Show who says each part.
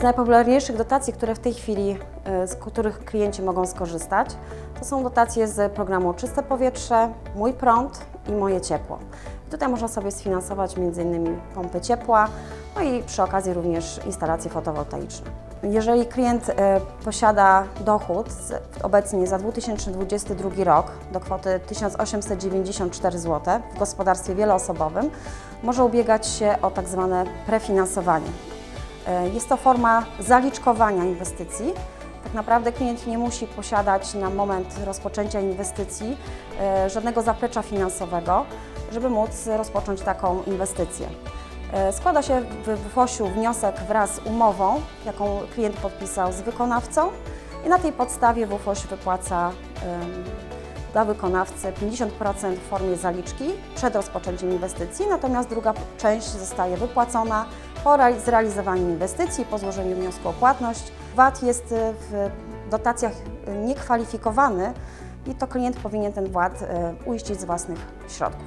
Speaker 1: Z najpopularniejszych dotacji, które w tej chwili, e, z których klienci mogą skorzystać, to są dotacje z programu Czyste Powietrze, Mój Prąd i Moje Ciepło. Tutaj można sobie sfinansować m.in. pompy ciepła, no i przy okazji również instalacje fotowoltaiczne. Jeżeli klient e, posiada dochód obecnie za 2022 rok do kwoty 1894 zł w gospodarstwie wieloosobowym, może ubiegać się o tak zwane prefinansowanie. E, Jest to forma zaliczkowania inwestycji. Tak naprawdę klient nie musi posiadać na moment rozpoczęcia inwestycji e, żadnego zaplecza finansowego, żeby móc rozpocząć taką inwestycję. E, Składa się w WFOŚ-u wniosek wraz z umową, jaką klient podpisał z wykonawcą i na tej podstawie WFOŚ wypłaca dla wykonawcy 50% w formie zaliczki przed rozpoczęciem inwestycji, natomiast druga część zostaje wypłacona po reali- zrealizowaniu inwestycji, po złożeniu wniosku o płatność. VAT jest y, w dotacjach y, niekwalifikowany i to klient powinien ten VAT y, uiścić z własnych środków.